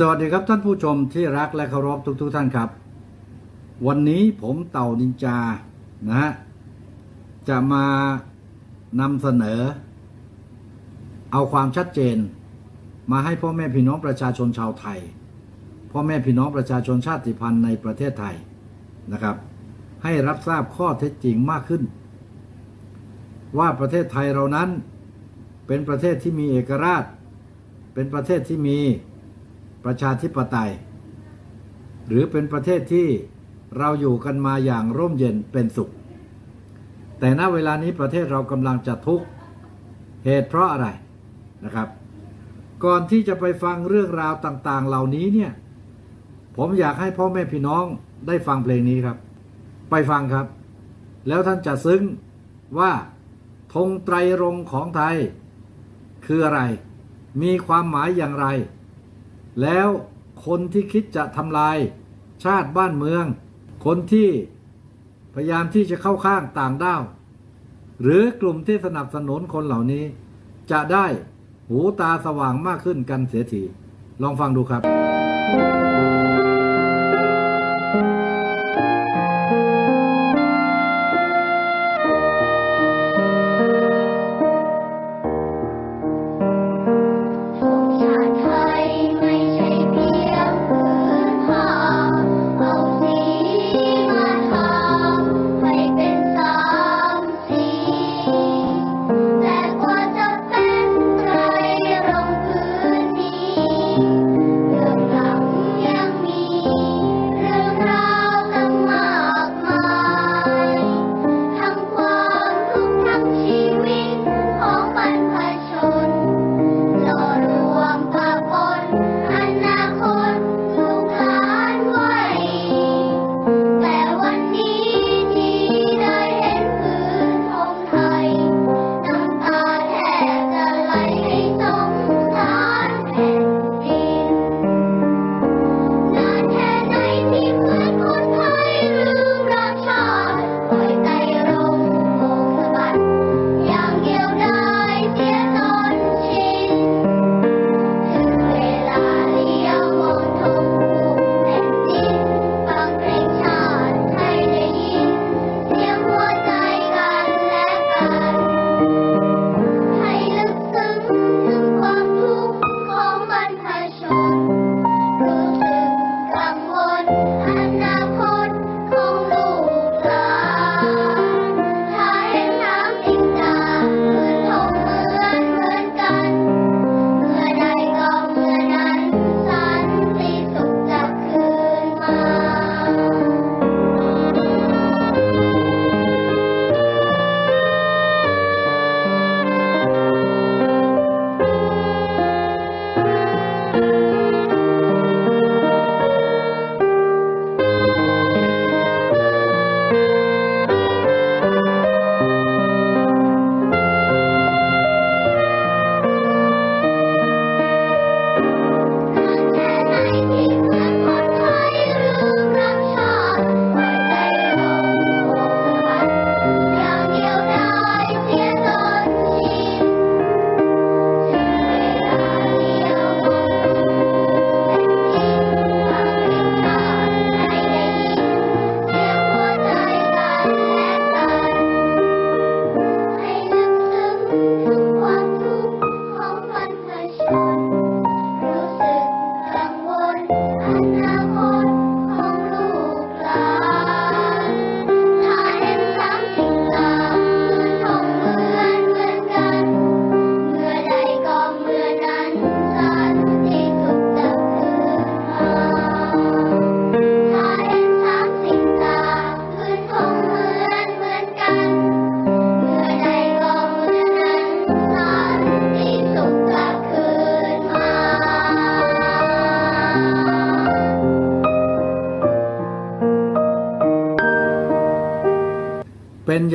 สวัสดีครับท่านผู้ชมที่รักและเคารพทุกๆทท่านครับ วันนี้ผมเต่านินจานะฮะจะมานำเสนอ เอาความชัดเจน มาให้พ่อแม่พี่น้องประชาชนชาวไทย พ่อแม่พี่น้องประชาชนชาติพันธุ์ในประเทศไทยนะครับ ให้รับทราบข้อเท็จจริงมากขึ้น ว่าประเทศไทยเรานั้นเป็นประเทศที่มีเอกราช เป็นประเทศที่มี ประชาธิปไตย หรือเป็นประเทศที่เราอยู่กันมาอย่างร่มเย็นเป็นสุข แต่ณเวลานี้ประเทศเรากำลังจะทุกข์เหตุเพราะอะไรนะครับ ก่อนที่จะไปฟังเรื่องราวต่างๆ เหล่านี้เนี่ย ผมอยากให้พ่อแม่พี่น้องได้ฟังเพลงนี้ครับ ไปฟังครับ แล้วท่านจะซึ้งว่าธงไตรรงของไทย คืออะไร มีความหมายอย่างไร แล้วคนที่คิดจะทำลายชาติบ้านเมือง คนที่พยายามที่จะเข้าข้างต่างด้าว หรือกลุ่มที่สนับสนุนคนเหล่านี้ จะได้หูตาสว่างมากขึ้นกันเสียที ลองฟังดูครับ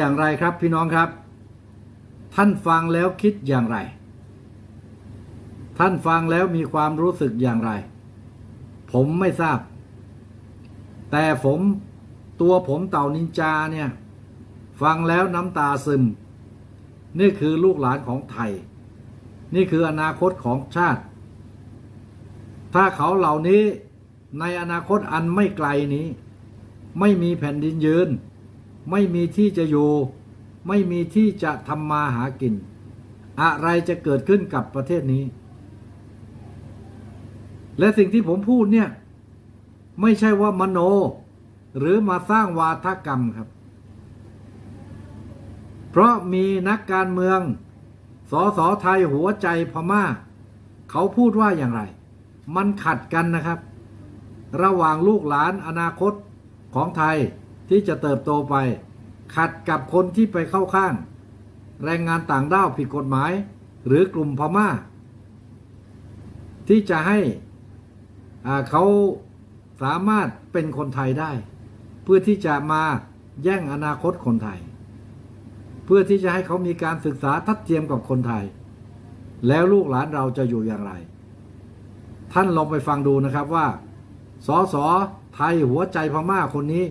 อย่างไรครับพี่น้องครับ ท่านฟังแล้วคิดอย่างไร ท่านฟังแล้วมีความรู้สึกอย่างไร ผมไม่ทราบ แต่ผมตัวผมเต่านินจาเนี่ย ฟังแล้วน้ำตาซึม นี่คือลูกหลานของไทย นี่คืออนาคตของชาติ ถ้าเขาเหล่านี้ในอนาคตอันไม่ไกลนี้ ไม่มีแผ่นดินยืน ไม่มีที่จะอยู่ ไม่มีที่จะทำมาหากิน อะไรจะเกิดขึ้นกับประเทศนี้ และสิ่งที่ผมพูดเนี่ย ไม่ใช่ว่ามโน หรือมาสร้างวาทกรรมครับ เพราะมีนักการเมืองสอสอไทยหัวใจพม่า เขาพูดว่าอย่างไร มันขัดกันนะครับ ระหว่างลูกหลานอนาคตของไทย ที่จะเติบโตไป ขัดกับคนที่ไปเข้าข้าง แรงงานต่างด้าวผิดกฎหมาย หรือกลุ่มพม่า ที่จะให้อ่าเขาสามารถเป็นคนไทยได้ เพื่อที่จะมาแย่งอนาคตคนไทย เพื่อที่จะให้เขามีการศึกษาทัดเทียมกับคนไทย แล้วลูกหลานเราจะอยู่อย่างไร ท่านลองไปฟังดูนะครับว่าสอสอไทยหัวใจพม่าคนนี้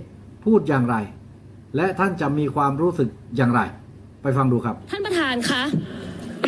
พูดอย่างไร และท่านจะมีความรู้สึกอย่างไร ไปฟังดูครับ ท่านประธานคะ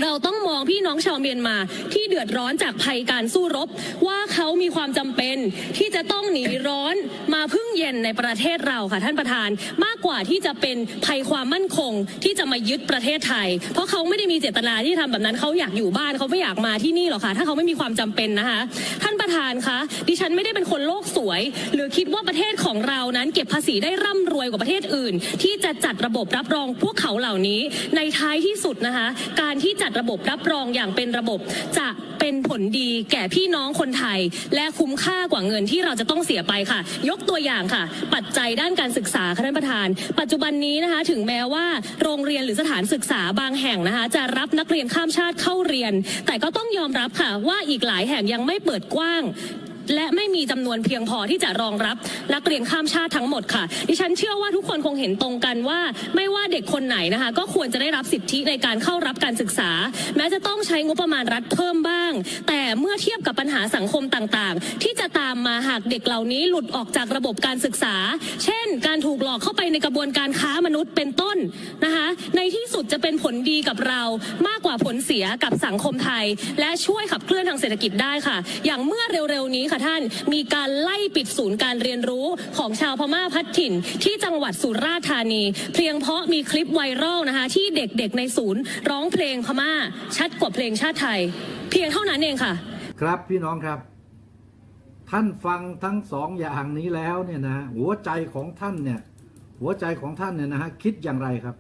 เราต้องมองพี่น้องชาวเมียนมาที่เดือดร้อนจากภัยการสู้รบ ว่าเขามีความจำเป็นที่จะต้องหนีร้อนมาพึ่งเย็นในประเทศเราค่ะท่านประธาน มากกว่าที่จะเป็นภัยความมั่นคงที่จะมายึดประเทศไทย เพราะเขาไม่ได้มีเจตนาที่ทำแบบนั้นเขาอยากอยู่บ้านเขาไม่อยากมาที่นี่หรอกค่ะ ถ้าเขาไม่มีความจำเป็นนะคะ ท่านประธานคะดิฉันไม่ได้เป็นคนโลกสวย หรือคิดว่าประเทศของเรานั้น เก็บภาษีได้ร่ำรวยกว่าประเทศอื่น ที่จะจัดระบบรับรองพวกเขาเหล่านี้ ในท้ายที่สุดนะคะ การที่จัดระบบรับรองอย่างเป็นระบบจะเป็นผลดีแก่พี่น้องคนไทย และคุ้มค่ากว่าเงินที่เราจะต้องเสียไปค่ะ ยกตัวอย่างค่ะ ปัจจัยด้านการศึกษาค่ะท่านประธาน ปัจจุบันนี้นะคะถึงแม้ว่าโรงเรียนหรือสถานศึกษาบางแห่งนะคะ จะรับนักเรียนข้ามชาติเข้าเรียน แต่ก็ต้องยอมรับค่ะว่าอีกหลายแห่งยังไม่เปิดกว้าง และไม่มีจำนวนเพียงพอที่จะรองรับนักเรียนข้ามชาติทั้งหมดค่ะ ดิฉันเชื่อว่าทุกคนคงเห็นตรงกันว่า ไม่ว่าเด็กคนไหนนะคะ ก็ควรจะได้รับสิทธิในการเข้ารับการศึกษา แม้จะต้องใช้งบประมาณรัฐเพิ่มบ้าง แต่เมื่อเทียบกับปัญหาสังคมต่างๆ ที่จะตามมาหากเด็กเหล่านี้หลุดออกจากระบบการศึกษา เช่น การถูกหลอกเข้าไปในกระบวนการค้ามนุษย์เป็นต้นนะคะ ในที่สุดจะเป็นผลดีกับเรามากกว่าผลเสียกับสังคมไทย และช่วยขับเคลื่อนทางเศรษฐกิจได้ค่ะ อย่างเมื่อเร็วๆนี้ค่ะท่าน มีการไล่ปิดศูนย์การเรียนรู้ของชาวพม่าพัดถิ่น ที่จังหวัดสุราษฎร์ธานี เพียงเพราะมีคลิปไวรัลนะคะที่เด็กๆในศูนย์ ร้องเพลงพม่าชัดกว่าเพลงชาติไทย เพียงเท่านั้นเองค่ะ ครับพี่น้องครับ ท่านฟังทั้งสองอย่างนี้แล้วเนี่ยนะหัวใจของท่านเนี่ยหัวใจของท่านเนี่ยนะฮะคิดอย่างไรครับ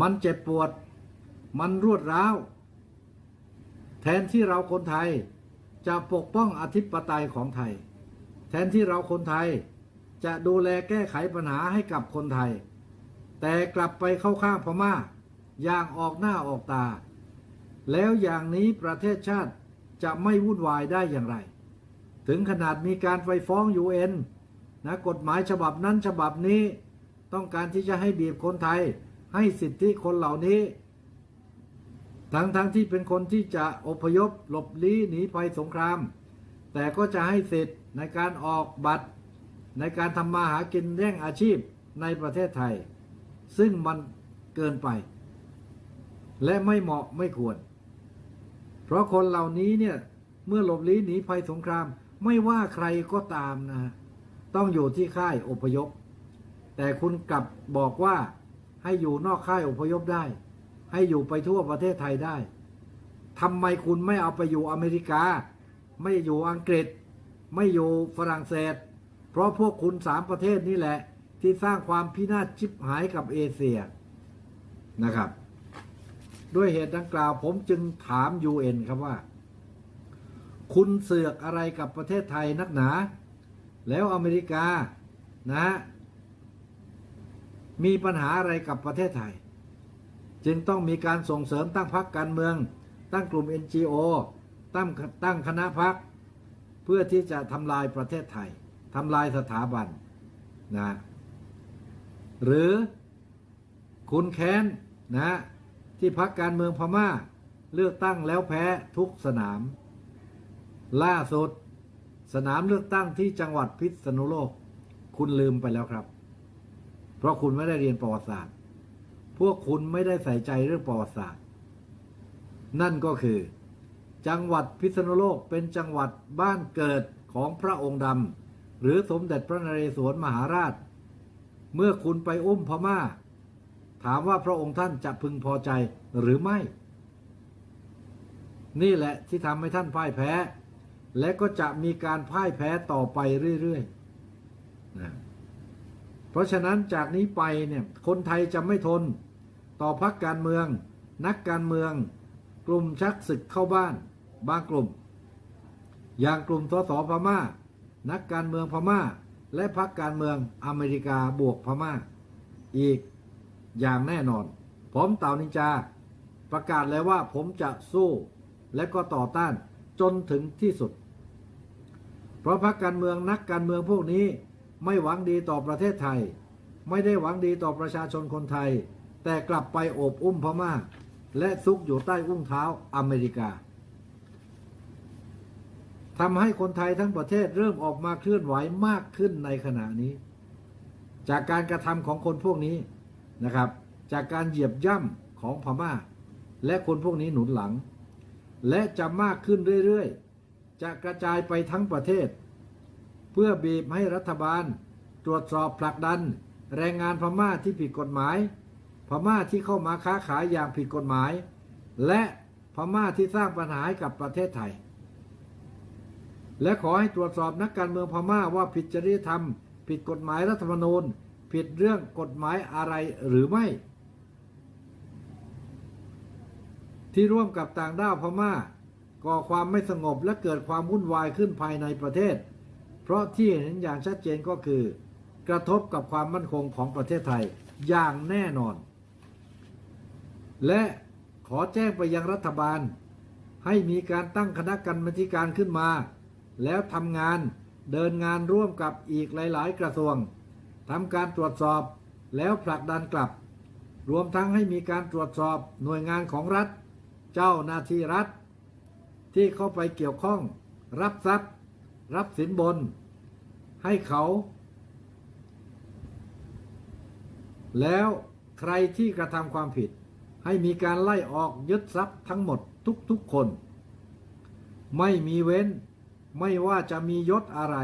มันเจ็บปวด มันรวดร้าวแทนที่เราคนไทย จะปกป้องอธิปไตยของไทย แทนที่เราคนไทยจะดูแลแก้ไขปัญหาให้กับคนไทย แต่กลับไปเข้าข้างพม่าอย่างออกหน้าออกตา แล้วอย่างนี้ประเทศชาติจะไม่วุ่นวายได้อย่างไร ถึงขนาดมีการไปฟ้องยูเอ็นนะกฎหมายฉบับนั้นฉบับนี้ ต้องการที่จะให้บีบคนไทย ให้สิทธิคนเหล่านี้ ทั้งทั้งที่เป็นคนที่จะอพยพหลบลี้หนีภัยสงคราม แต่ก็จะให้สิทธิ์ในการออกบัตร ในการทำมาหากินแย่งอาชีพในประเทศไทย ซึ่งมันเกินไป และไม่เหมาะไม่ควร เพราะคนเหล่านี้เนี่ย เมื่อหลบลี้หนีภัยสงคราม ไม่ว่าใครก็ตามนะ ต้องอยู่ที่ค่ายอพยพ แต่คุณกลับบอกว่าให้อยู่นอกค่ายอพยพได้ ให้อยู่ไปทั่วประเทศไทยได้ทำไมคุณไม่เอาไปอยู่อเมริกา ไม่อยู่อังกฤษ ไม่อยู่ฝรั่งเศส เพราะพวกคุณสามประเทศนี่แหละ ที่สร้างความพินาศชิบหายกับเอเชียนะครับ ด้วยเหตุดังกล่าวผมจึงถาม UN ครับว่า คุณเสือกอะไรกับประเทศไทยนักหนา แล้วอเมริกานะ มีปัญหาอะไรกับประเทศไทย จึงต้องมีการส่งเสริมตั้งพรรคการเมือง ตั้งกลุ่ม NGO ตั้งตั้งคณะพรรคเพื่อที่จะทำลายประเทศไทยทำลายสถาบันนะหรือคุณแค้นนะที่พักการเมืองพม่า เลือกตั้งแล้วแพ้ทุกสนาม ล่าสุด สนามเลือกตั้งที่จังหวัดพิษณุโลก คุณลืมไปแล้วครับ เพราะคุณไม่ได้เรียนประวัติศาสตร์ พวกคุณไม่ได้ใส่ใจเรื่องประวัติศาสตร์ นั่นก็คือ จังหวัดพิษณุโลกเป็นจังหวัดบ้านเกิดของพระองค์ดำหรือสมเด็จพระนเรศวรมหาราช เมื่อคุณไปอุ้มพม่า ถามว่าพระองค์ท่านจะพึงพอใจหรือไม่ นี่แหละที่ทำให้ท่านพ่ายแพ้ และก็จะมีการพ่ายแพ้ต่อไปเรื่อยๆนะเพราะฉะนั้นจากนี้ไปเนี่ยคนไทยจะไม่ทน ต่อพักการเมือง นักการเมือง กลุ่มชักศึกเข้าบ้าน บางกลุ่ม อย่างกลุ่มสสพม่า นักการเมืองพม่า และพักการเมืองอเมริกาบวกพม่า อีกอย่างแน่นอน ผมเต่านินจา ประกาศเลยว่าผมจะสู้ และก็ต่อต้านจนถึงที่สุด เพราะพรรคการเมืองนักการเมืองพวกนี้ไม่หวังดีต่อประเทศไทย ไม่ได้หวังดีต่อประชาชนคนไทย แต่กลับไปโอบอุ้มพม่า และซุกอยู่ใต้อุ้งเท้าอเมริกาทำให้คนไทยทั้งประเทศเริ่มออกมาเคลื่อนไหวมากขึ้นในขณะนี้ จากการกระทำของคนพวกนี้นะครับ จากการเหยียบย่ำของพม่า และคนพวกนี้หนุนหลัง และจะมากขึ้นเรื่อยๆ จะกระจายไปทั้งประเทศ เพื่อบีบให้รัฐบาล ตรวจสอบผลักดัน แรงงานพม่าที่ผิดกฎหมาย พม่าที่เข้ามาค้าขายอย่างผิดกฎหมาย และพม่าที่สร้างปัญหาให้กับประเทศไทย และขอให้ตรวจสอบนักการเมืองพม่าว่าผิดจริยธรรม ผิดกฎหมายรัฐธรรมนูญ ผิดเรื่องกฎหมายอะไรหรือไม่ ที่ร่วมกับต่างด้าวพม่า ก่อความไม่สงบและเกิดความวุ่นวายขึ้นภายในประเทศ เพราะที่เห็นอย่างชัดเจนก็คือ กระทบกับความมั่นคงของประเทศไทยอย่างแน่นอน และขอแจ้งไปยังรัฐบาล ให้มีการตั้งคณะกรรมการขึ้นมา แล้วทำงานเดินงานร่วมกับอีกหลาย ๆ กระทรวงทำการตรวจสอบแล้วผลักดันกลับ รวมทั้งให้มีการตรวจสอบหน่วยงานของรัฐ เจ้าหน้าที่รัฐ ที่เข้าไปเกี่ยวข้อง รับทรัพย์ รับสินบน ให้เขา แล้วใครที่กระทำความผิด ให้มีการไล่ออกยึดทรัพย์ทั้งหมดทุกๆคน ไม่มีเว้น ไม่ว่าจะมียศอะไร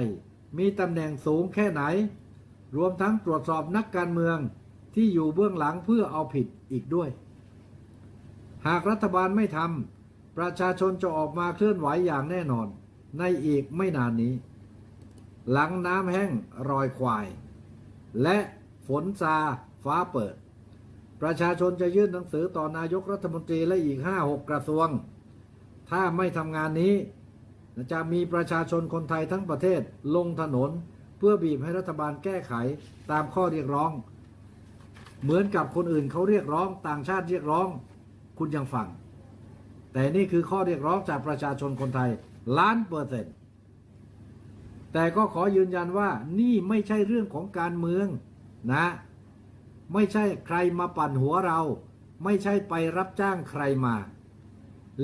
มีตำแหน่งสูงแค่ไหน รวมทั้งตรวจสอบนักการเมืองที่อยู่เบื้องหลังเพื่อเอาผิดอีกด้วย หากรัฐบาลไม่ทำประชาชนจะออกมาเคลื่อนไหวอย่างแน่นอน ในอีกไม่นานนี้ หลังน้ำแห้งรอยควาย และฝนซาฟ้าเปิด ประชาชนจะยื่นหนังสือต่อนายกรัฐมนตรีและอีกห้าหกกระทรวง ถ้าไม่ทำงานนี้ จะมีประชาชนคนไทยทั้งประเทศลงถนน เพื่อบีบให้รัฐบาลแก้ไขตามข้อเรียกร้อง เหมือนกับคนอื่นเขาเรียกร้อง ต่างชาติเรียกร้อง คุณยังฟัง แต่นี่คือข้อเรียกร้องจากประชาชนคนไทยล้านเปอร์เซ็นต์แต่ก็ขอยืนยันว่านี่ไม่ใช่เรื่องของการเมืองนะ ไม่ใช่ใครมาปั่นหัวเรา ไม่ใช่ไปรับจ้างใครมา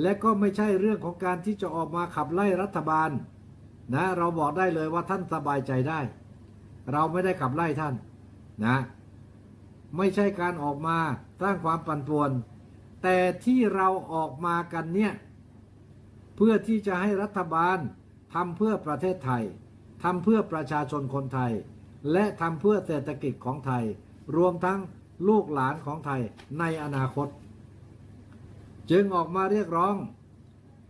และก็ไม่ใช่เรื่องของการที่จะออกมาขับไล่รัฐบาล นะ เราบอกได้เลยว่าท่านสบายใจได้ เราไม่ได้ขับไล่ท่าน นะ ไม่ใช่การออกมาสร้างความปั่นป่วน แต่ที่เราออกมากันเนี่ย เพื่อที่จะให้รัฐบาลทำเพื่อประเทศไทยทำเพื่อประชาชนคนไทย และทำเพื่อเศรษฐกิจของไทย รวมทั้งลูกหลานของไทยในอนาคต จึงออกมาเรียกร้อง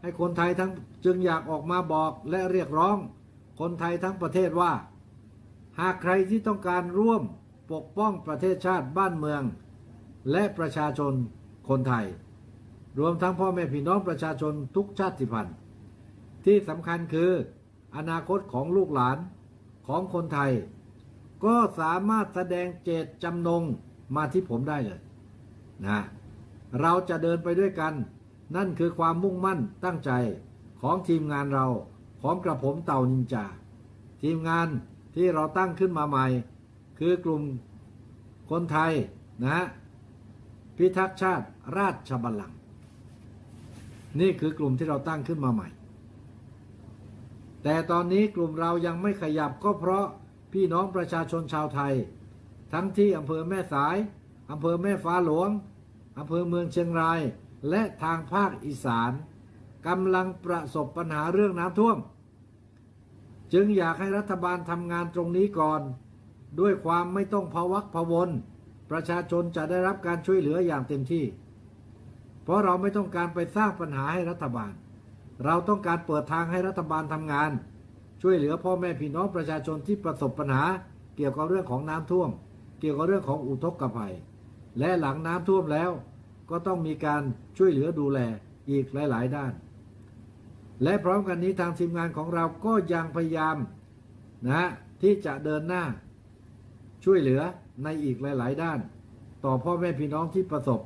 ให้คนไทยทั้งจึงอยากออกมาบอกและเรียกร้อง คนไทยทั้งประเทศว่า หากใครที่ต้องการร่วมปกป้องประเทศชาติบ้านเมือง และประชาชนคนไทย รวมทั้งพ่อแม่พี่น้องประชาชนทุกชาติพันธุ์ ที่สำคัญคือ อนาคตของลูกหลานของคนไทย ก็สามารถแสดงเจตจำนงมาที่ผมได้เลยนะเราจะเดินไปด้วยกัน นั่นคือความมุ่งมั่นตั้งใจของทีมงานเราของกระผมเต่านินจา ทีมงานที่เราตั้งขึ้นมาใหม่ คือกลุ่มคนไทยนะพิทักษ์ชาติราชบัลลังก์นี่คือกลุ่มที่เราตั้งขึ้นมาใหม่ แต่ตอนนี้กลุ่มเรายังไม่ขยับก็เพราะ พี่น้องประชาชนชาวไทย ทั้งที่อำเภอแม่สาย อำเภอแม่ฟ้าหลวง อำเภอเมืองเชียงราย และทางภาคอีสานกำลังประสบปัญหาเรื่องน้ำท่วม จึงอยากให้รัฐบาลทำงานตรงนี้ก่อน ด้วยความไม่ต้องพวักพวน ประชาชนจะได้รับการช่วยเหลืออย่างเต็มที่ เพราะเราไม่ต้องการไปสร้างปัญหาให้รัฐบาล เราต้องการเปิดทางให้รัฐบาลทำงาน ช่วยเหลือพ่อแม่พี่น้องประชาชนที่ประสบปัญหา เกี่ยวกับเรื่องของน้ำท่วม เกี่ยวกับเรื่องของอุทกภัย และหลังน้ำท่วมแล้ว ก็ต้องมีการช่วยเหลือดูแลอีกหลาย ๆ ด้าน และพร้อมกันนี้ทางทีมงานของเราก็ยังพยายามนะฮะที่จะเดินหน้า ช่วยเหลือในอีกหลาย ๆ ด้าน ต่อพ่อแม่พี่น้องที่ประสบ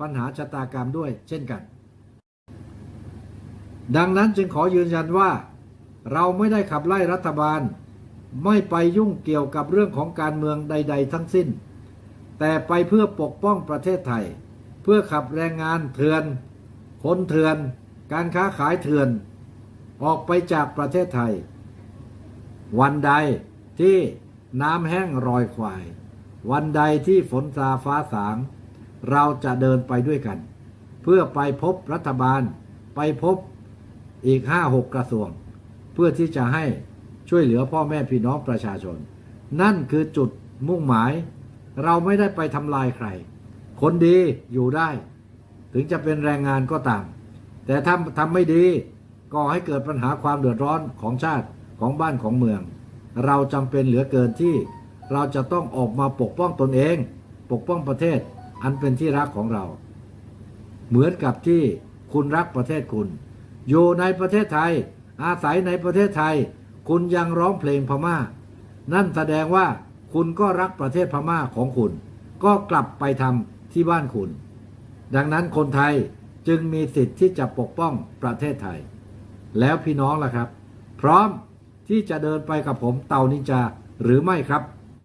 ปัญหาชะตากรรมด้วยเช่นกัน ดังนั้นจึงขอยืนยันว่า เราไม่ได้ขับไล่รัฐบาล ไม่ไปยุ่งเกี่ยวกับเรื่องของการเมืองใด ๆ ทั้งสิ้น แต่ไปเพื่อปกป้องประเทศไทย เพื่อขับแรงงานเถื่อน คนเถื่อน การค้าขายเถื่อน ออกไปจากประเทศไทย วันใดที่น้ำแห้งรอยควาย วันใดที่ฝนซาฟ้าสาง เราจะเดินไปด้วยกัน เพื่อไปพบรัฐบาล ไปพบอีกห้าหกกระทรวง เพื่อที่จะให้ช่วยเหลือพ่อแม่พี่น้องประชาชน นั่นคือจุดมุ่งหมาย เราไม่ได้ไปทำลายใคร คนดีอยู่ได้ ถึงจะเป็นแรงงานก็ตาม แต่ถ้าทำไม่ดีก็ให้เกิดปัญหาความเดือดร้อนของชาติของบ้านของเมือง เราจำเป็นเหลือเกินที่เราจะต้องออกมาปกป้องตนเอง ปกป้องประเทศอันเป็นที่รักของเรา เหมือนกับที่คุณรักประเทศคุณ อยู่ในประเทศไทย อาศัยในประเทศไทย คุณยังร้องเพลงพม่า นั่นแสดงว่าคุณก็รักประเทศพม่าของคุณ ก็กลับไปทำที่บ้านคุณ ดังนั้นคนไทยจึงมีสิทธิ์ที่จะปกป้องประเทศไทย แล้วพี่น้องล่ะครับ พร้อมที่จะเดินไปกับผมเต่านินจาหรือไม่ครับ